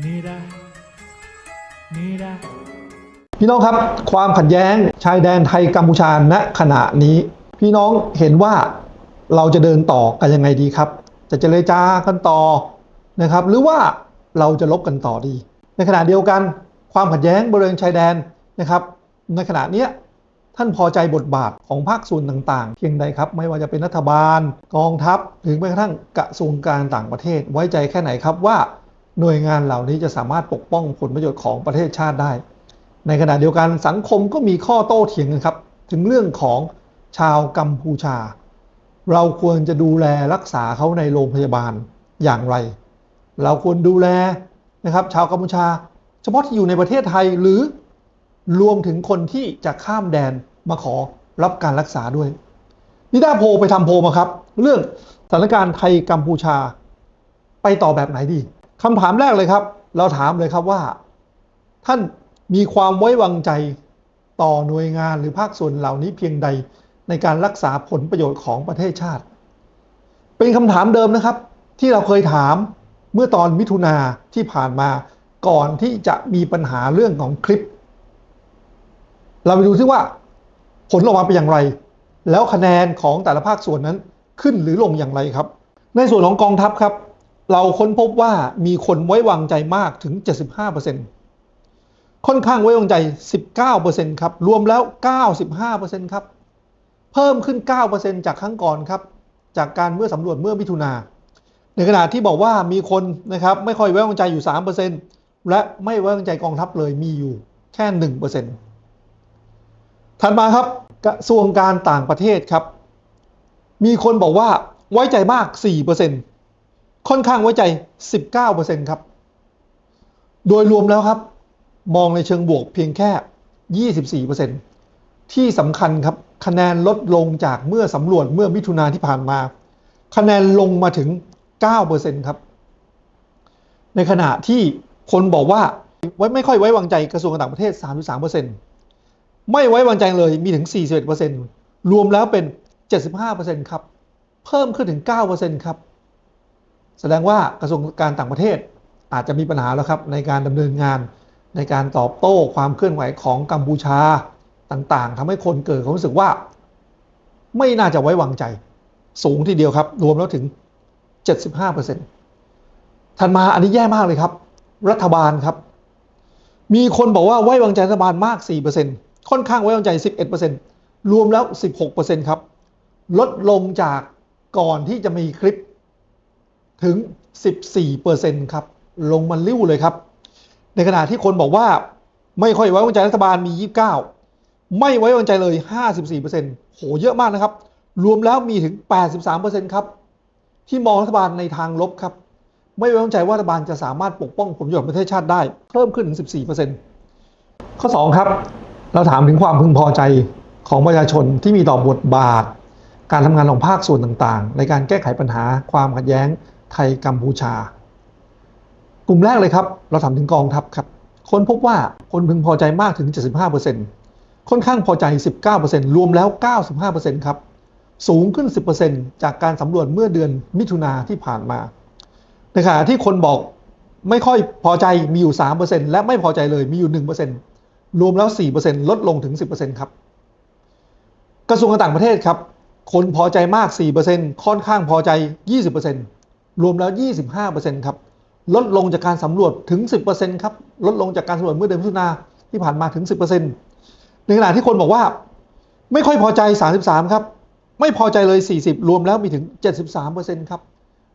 Mira, mira. พี่น้องครับความขัดแย้งชายแดนไทยกัมพูชาณขณะนี้ พี่น้องเห็นว่าเราจะเดินต่อกันยังไงดีครับ จะเจรจากันต่อนะครับ หรือว่าเราจะลบกันต่อดี ในขณะเดียวกัน ความขัดแย้งบริเวณชายแดนนะครับ ในขณะนี้ท่านพอใจบทบาทของภาคส่วนต่าง ๆ เพียงใดครับ ไม่ว่าจะเป็นรัฐบาล กองทัพ หรือแม้กระทั่งกระทรวงการต่างประเทศ ไว้ใจแค่ไหนครับว่า หน่วยงานเหล่านี้จะสามารถปกป้องผลประโยชน์ของประเทศชาติได้ ในขณะเดียวกันสังคมก็มีข้อโต้เถียงกันครับ ถึงเรื่องของชาวกัมพูชา เราควรจะดูแลรักษาเขาในโรงพยาบาลอย่างไร เราควรดูแลนะครับ ชาวกัมพูชา เฉพาะที่อยู่ในประเทศไทยหรือรวมถึงคนที่จะข้ามแดนมาขอรับการรักษาด้วยนิดาโพไปทำโพมาครับ เรื่องสถานการณ์ไทยกัมพูชา ไปต่อแบบไหนดี คำถามแรกเลยครับ เราถามเลยครับว่า ท่านมีความไว้วางใจต่อหน่วยงานหรือภาคส่วนเหล่านี้เพียงใดในการรักษาผลประโยชน์ของประเทศชาติ เป็นคำถามเดิมนะครับ ที่เราเคยถามเมื่อตอนมิถุนาที่ผ่านมาก่อนที่จะมีปัญหาเรื่องของคลิป เราไปดูซิว่า ผลออกมาเป็นอย่างไร แล้วคะแนนของแต่ละภาคส่วนนั้นขึ้นหรือลงอย่างไรครับ ในส่วนของกองทัพครับ เราค้นพบว่ามีคนไว้วางใจมากถึง 75%ค่อนข้างไว้วางใจ 19%ครับ รวมแล้ว 95%ครับ เพิ่มขึ้น 9%จากครั้งก่อนครับ จากการเมื่อสำรวจเมื่อมิถุนา ในขณะที่บอกว่ามีคนนะครับไม่ค่อยไว้วางใจอยู่ 3%และไม่ไว้วางใจกองทัพเลยมีอยู่แค่ 1%ถัดมาครับกระทรวงการต่างประเทศครับ มีคนบอกว่าไว้ใจมาก 4% ค่อนข้างไว้ใจ 19%ครับ โดยรวมแล้วครับ มองในเชิงบวกเพียงแค่ 24%ที่สำคัญครับ คะแนนลดลงจากเมื่อสำรวจเมื่อมิถุนาที่ผ่านมา คะแนนลงมาถึง 9%ครับ ในขณะที่คนบอกว่าไว้ไม่ค่อยไว้วางใจกระทรวงการต่างประเทศ 33%ไม่ไว้วางใจเลยมีถึง 41%รวมแล้วเป็น 75%ครับ เพิ่มขึ้นถึง 9%ครับ แสดงว่ากระทรวงการต่างประเทศอาจจะมีปัญหาแล้วครับในการดำเนินงานในการตอบโต้ความเคลื่อนไหวของกัมพูชาต่างๆทำให้คนเกิดความรู้สึกว่า ไม่น่าจะไว้วางใจ สูงทีเดียวครับ รวมแล้วถึง 75%ถัดมาอันนี้แย่มากเลยครับ รัฐบาลครับ มีคนบอกว่าไว้วางใจรัฐบาลมาก 4%ค่อนข้างไว้วางใจ 11%รวมแล้ว 16%ครับ ลดลงจากก่อนที่จะมีคลิป ถึง 14%ครับ ลงมาลิ้วเลยครับ ในขณะที่คนบอกว่าไม่ค่อยไว้วางใจรัฐบาลมี 29 ไม่ไว้วางใจเลย 54%โหเยอะมากนะครับ รวมแล้วมีถึง 83%ครับ ที่มองรัฐบาลในทางลบครับ ไม่ไว้วางใจว่ารัฐบาลจะสามารถปกป้องผลประโยชน์ประเทศชาติได้ เพิ่มขึ้นถึง 14%ข้อ 2 ครับ เราถามถึงความพึงพอใจของประชาชนที่มีต่อบทบาท การทำงานของภาคส่วนต่างๆ ในการแก้ไขปัญหาความขัดแย้ง ไทยกัมพูชา กลุ่มแรกเลยครับ เราถามถึงกองทัพครับ คนพบว่าคนพึงพอใจมากถึง 75%ค่อนข้างพอใจ 19%รวมแล้ว 95%ครับ สูงขึ้น 10%จากการสำรวจเมื่อเดือนมิถุนาที่ผ่านมาในขณะที่คนบอกไม่ค่อยพอใจมีอยู่ 3%และไม่พอใจเลยมีอยู่ 1%รวมแล้ว 4%ลดลงถึง 10%ครับ กระทรวงการต่างประเทศครับ คนพอใจมาก 4%ค่อนข้างพอใจ 20% รวมแล้ว 25%ครับ ลดลงจากการสำรวจถึง 10%ครับ ลดลงจากการสำรวจเมื่อเดือนมิถุนาที่ผ่านมาถึง 10%ในขณะที่คนบอกว่า ไม่ค่อยพอใจ 33 ครับ ไม่พอใจเลย 40 รวมแล้วมีถึง 73%ครับ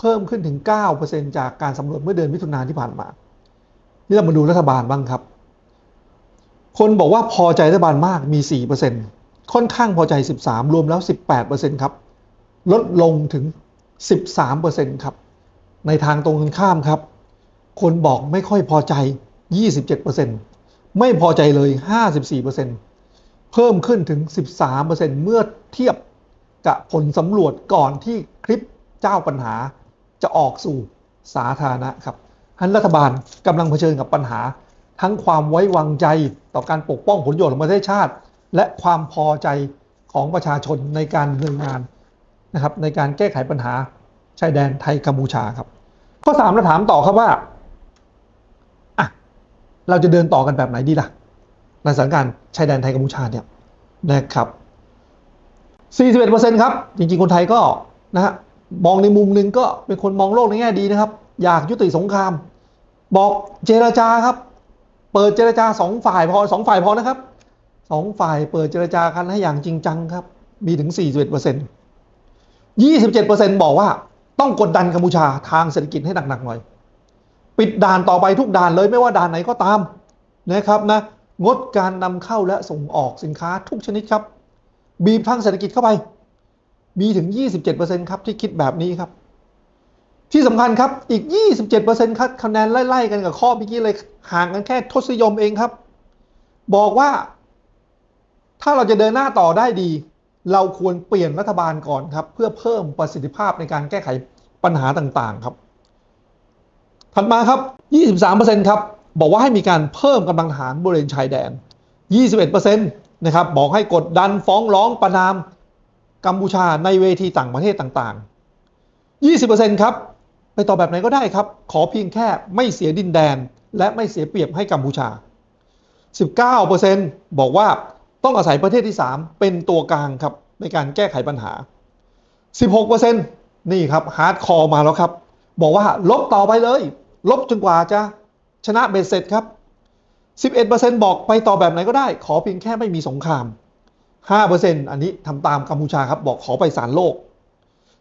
เพิ่มขึ้นถึง 9%จากการสำรวจเมื่อเดือนมิถุนาที่ผ่านมา นี่เรามาดูรัฐบาลบ้างครับ คนบอกว่าพอใจรัฐบาลมากมี 4%ค่อนข้างพอใจ 13 รวมแล้ว 18%ครับ ลดลงถึง 13%ครับ ในทางตรงกันข้ามครับ คนบอกไม่ค่อยพอใจ 27%ไม่พอใจเลย 54%เพิ่มขึ้นถึง 13%เมื่อเทียบกับผลสำรวจก่อนที่คลิปเจ้าปัญหาจะออกสู่สาธารณะครับฮันรัฐบาลกำลังเผชิญกับปัญหา ทั้งความไว้วางใจต่อการปกป้องผลประโยชน์ของประเทศชาติ และความพอใจของประชาชนในการดำเนินงานนะครับในการแก้ไขปัญหา ชายแดนไทยกัมพูชาครับ ข้อ3เราถามต่อครับว่าเราจะเดินต่อกันแบบไหนดีล่ะในสถานการณ์ชายแดนไทยกัมพูชาเนี่ยนะครับ41%ครับ จริงๆ คนไทยก็นะฮะมองในมุมหนึ่งก็เป็นคนมองโลกในแง่ดีนะครับ อยากยุติสงคราม บอกเจรจาครับ เปิดเจรจาสองฝ่ายพอสองฝ่ายพอนะครับสองฝ่ายเปิดเจรจากันให้อย่างจริงจังครับ มีถึง 41% 27%บอกว่า ต้องกดดันกัมพูชาทางเศรษฐกิจให้หนักๆหน่อย ปิดด่านต่อไปทุกด่านเลยไม่ว่าด่านไหนก็ตามนะครับนะงดการนำเข้าและส่งออกสินค้าทุกชนิดครับ บีบทางเศรษฐกิจเข้าไป มีถึง 27%ครับที่คิดแบบนี้ครับ ที่สำคัญครับอีก 27%ครับคะแนนไล่ๆกันกับข้อเมื่อกี้เลยห่างกันแค่ทศนิยมเองครับ บอกว่า ถ้าเราจะเดินหน้าต่อได้ดี เราควรเปลี่ยนรัฐบาลก่อนครับ เพื่อเพิ่มประสิทธิภาพในการแก้ไขปัญหาต่างๆครับ ถัดมาครับ 23%ครับบอกว่าให้มีการเพิ่มกำลังทหารบริเวณชายแดน 21%นะครับบอกให้กดดันฟ้องร้องประนามกัมพูชาในเวทีต่างประเทศต่างๆ 20%ครับไปต่อแบบไหนก็ได้ครับ ขอเพียงแค่ไม่เสียดินแดน และไม่เสียเปรียบให้กัมพูชา 19%บอกว่า ต้องอาศัยประเทศที่ 3 เป็นตัวกลางครับในการแก้ไขปัญหา 16%นี่ครับฮาร์ดคอร์มาแล้วครับ บอกว่าลบต่อไปเลย ลบจนกว่าจะชนะเบสเสร็จครับ 11%บอกไปต่อแบบไหนก็ได้ ขอเพียงแค่ไม่มีสงคราม 5%อันนี้ทำตามกัมพูชาครับบอกขอไปศาลโลก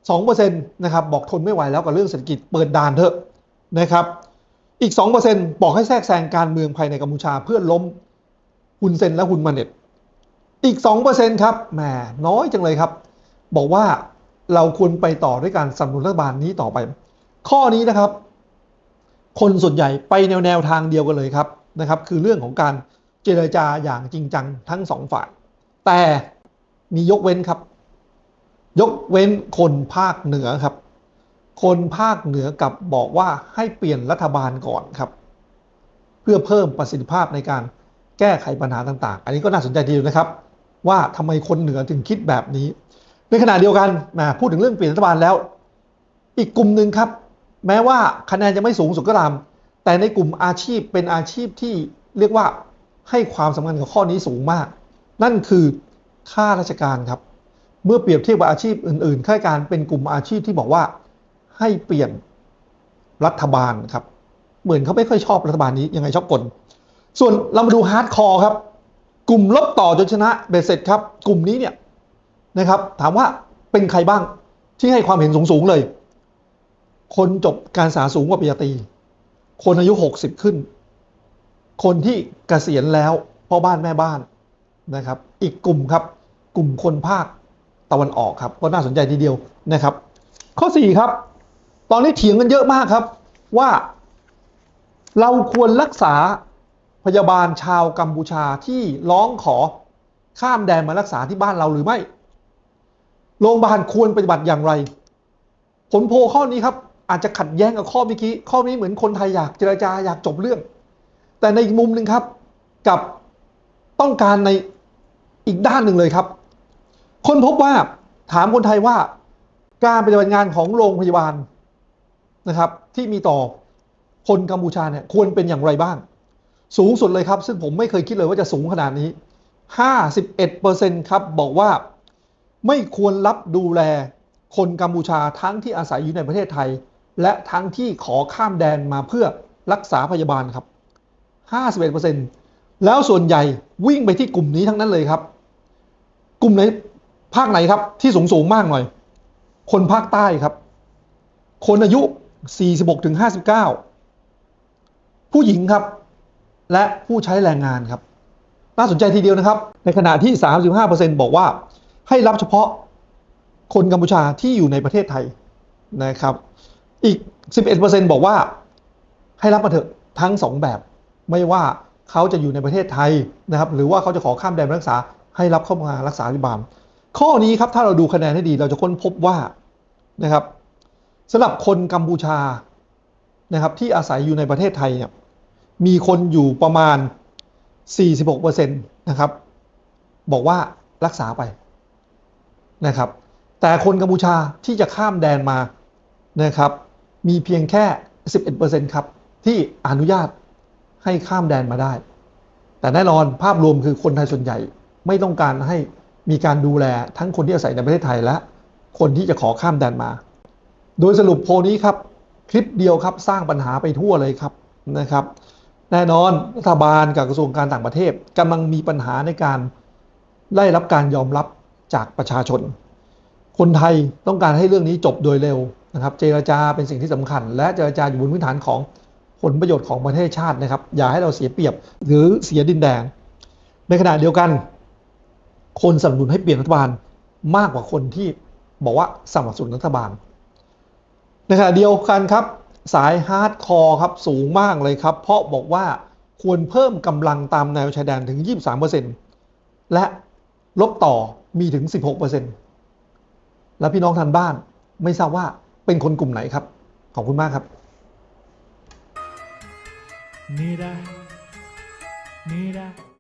2%นะครับบอกทนไม่ไหวแล้วกับเรื่องเศรษฐกิจเปิดด่านเถอะนะครับ อีก 2%บอกให้แทรกแซงการเมืองภายในกัมพูชาเพื่อล้มฮุนเซนและฮุนมาเน็ต อีก 2%ครับแหมน้อยจังเลยครับ บอกว่าเราควรไปต่อด้วยการสนับสนุนรัฐบาลนี้ต่อไป ข้อนี้นะครับ คนส่วนใหญ่ไปแนวแนวทางเดียวกันเลยครับนะครับ คือเรื่องของการเจรจาอย่างจริงจังทั้งสองฝ่าย แต่มียกเว้นครับ ยกเว้นคนภาคเหนือครับ คนภาคเหนือกับบอกว่าให้เปลี่ยนรัฐบาลก่อนครับ เพื่อเพิ่มประสิทธิภาพในการแก้ไขปัญหาต่าง ๆ อันนี้ก็น่าสนใจทีเดียวนะครับ ว่าทำไมคนเหนือถึงคิดแบบนี้ ในขณะเดียวกันนะพูดถึงเรื่องเปลี่ยนรัฐบาลแล้ว อีกกลุ่มหนึ่งครับ แม้ว่าคะแนนจะไม่สูงสุดก็ตาม แต่ในกลุ่มอาชีพเป็นอาชีพที่เรียกว่าให้ความสำคัญกับข้อนี้สูงมาก นั่นคือข้าราชการครับ เมื่อเปรียบเทียบกับอาชีพอื่นๆข้าราชการเป็นกลุ่มอาชีพที่บอกว่าให้เปลี่ยนรัฐบาลครับ เหมือนเขาไม่ค่อยชอบรัฐบาลนี้ยังไงชอบกล ส่วนเรามาดูฮาร์ดคอร์ครับ กลุ่มลบต่อจนชนะเบสเสร็จครับ กลุ่มนี้เนี่ยนะครับ ถามว่าเป็นใครบ้างที่ให้ความเห็นสูงๆเลย คนจบการศึกษาสูงกว่าปริญญาตรีคนอายุ 60 ขึ้น คนที่เกษียณแล้วพ่อบ้านแม่บ้านนะครับ อีกกลุ่มครับ กลุ่มคนภาคตะวันออกครับ ก็น่าสนใจทีเดียวนะครับ ข้อ 4 ครับ ตอนนี้เถียงกันเยอะมากครับว่าเราควรรักษา พยาบาลชาวกัมพูชาที่ร้องขอข้ามแดนมารักษาที่บ้านเราหรือไม่ โรงพยาบาลควรปฏิบัติอย่างไร ผลโพลข้อนี้ครับ อาจจะขัดแย้งกับข้อเมื่อกี้ ข้อนี้เหมือนคนไทยอยากเจรจาอยากจบเรื่อง แต่ในอีกมุมหนึ่งครับ กับต้องการในอีกด้านหนึ่งเลยครับ คนพบว่าถามคนไทยว่าการปฏิบัติงานของโรงพยาบาลนะครับ ที่มีต่อคนกัมพูชาเนี่ยควรเป็นอย่างไรบ้าง สูงสุดเลยครับ ซึ่งผมไม่เคยคิดเลยว่าจะสูงขนาดนี้ 51%ครับบอกว่าไม่ควรรับดูแลคนกัมพูชาทั้งที่อาศัยอยู่ในประเทศไทย และทั้งที่ขอข้ามแดนมาเพื่อรักษาพยาบาลครับ 51%แล้วส่วนใหญ่วิ่งไปที่กลุ่มนี้ทั้งนั้นเลยครับ กลุ่มไหนภาคไหนครับที่สูงสูงมากหน่อย คนภาคใต้ครับ คนอายุ 46-59 ผู้หญิงครับ และผู้ใช้แรงงานครับ น่าสนใจทีเดียวนะครับ ในขณะที่ 35%บอกว่าให้รับเฉพาะคนกัมพูชาที่อยู่ในประเทศไทยนะครับ อีก 11%บอกว่าให้รับมาเถอะทั้งสองแบบ ไม่ว่าเขาจะอยู่ในประเทศไทยนะครับ หรือว่าเขาจะขอข้ามแดนรักษาให้รับเข้ามารักษาที่บาลข้อนี้ครับถ้าเราดูคะแนนให้ดีเราจะค้นพบว่านะครับสำหรับคนกัมพูชานะครับที่อาศัยอยู่ในประเทศไทยเนี่ย มีคนอยู่ประมาณ 46%นะครับ บอกว่ารักษาไปนะครับ แต่คนกัมพูชาที่จะข้ามแดนมานะครับ มีเพียงแค่ 11%ครับ ที่อนุญาตให้ข้ามแดนมาได้ แต่แน่นอนภาพรวมคือคนไทยส่วนใหญ่ ไม่ต้องการให้มีการดูแลทั้งคนที่อาศัยในประเทศไทยและ คนที่จะขอข้ามแดนมา โดยสรุปโพนี้ครับ คลิปเดียวครับสร้างปัญหาไปทั่วเลยครับนะครับ แน่นอนรัฐบาลกับกระทรวงการต่างประเทศกำลังมีปัญหาในการได้รับการยอมรับจากประชาชน คนไทยต้องการให้เรื่องนี้จบโดยเร็วนะครับ เจรจาเป็นสิ่งที่สำคัญ และเจรจาอยู่บนพื้นฐานของผลประโยชน์ของประเทศชาตินะครับ อย่าให้เราเสียเปรียบหรือเสียดินแดง ในขณะเดียวกัน คนสนับสนุนให้เปลี่ยนรัฐบาลมากกว่าคนที่บอกว่าสนับสนุนรัฐบาลในขณะเดียวกันครับ สายฮาร์ดคอร์ครับสูงมากเลยครับ เพราะบอกว่าควรเพิ่มกำลังตามแนวชายแดนถึง 23%และลบต่อมีถึง 16%และพี่น้องทางบ้านไม่ทราบว่าเป็นคนกลุ่มไหนครับ ขอบคุณมากครับ Mira, mira.